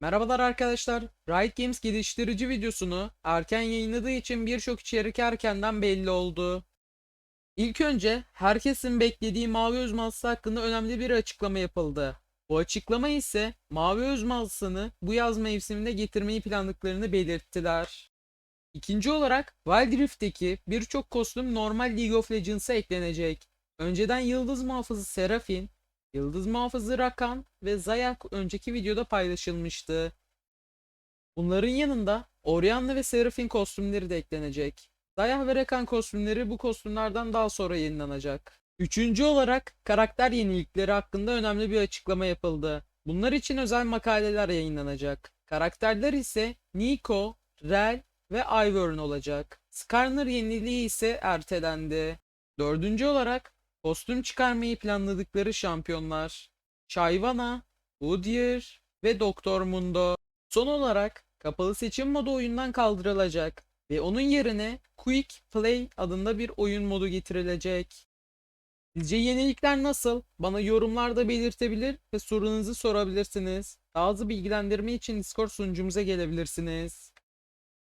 Merhabalar arkadaşlar. Riot Games geliştirici videosunu erken yayınladığı için birçok içerik erkenden belli oldu. İlk önce herkesin beklediği Mavi Özmalsı hakkında önemli bir açıklama yapıldı. Bu açıklama ise Mavi Özmalsı'nı bu yaz mevsiminde getirmeyi planladıklarını belirttiler. İkinci olarak Wild Rift'teki birçok kostüm normal League of Legends'a eklenecek. Önceden Yıldız Muhafızı Serafin, Yıldız Muhafızı Rakan ve Zayak önceki videoda paylaşılmıştı. Bunların yanında Orianna ve Serafin kostümleri de eklenecek. Zayak ve Rakan kostümleri bu kostümlerden daha sonra yayınlanacak. Üçüncü olarak karakter yenilikleri hakkında önemli bir açıklama yapıldı. Bunlar için özel makaleler yayınlanacak. Karakterler ise Nico, Rel ve Ivern olacak. Skarner yeniliği ise ertelendi. Dördüncü olarak kostüm çıkarmayı planladıkları şampiyonlar Shyvana, Udyr ve Doktor Mundo. Son olarak kapalı seçim modu oyundan kaldırılacak ve onun yerine Quick Play adında bir oyun modu getirilecek. Sizce yenilikler nasıl? Bana yorumlarda belirtebilir ve sorunuzu sorabilirsiniz. Hızlı bilgilendirme için Discord sunucumuza gelebilirsiniz.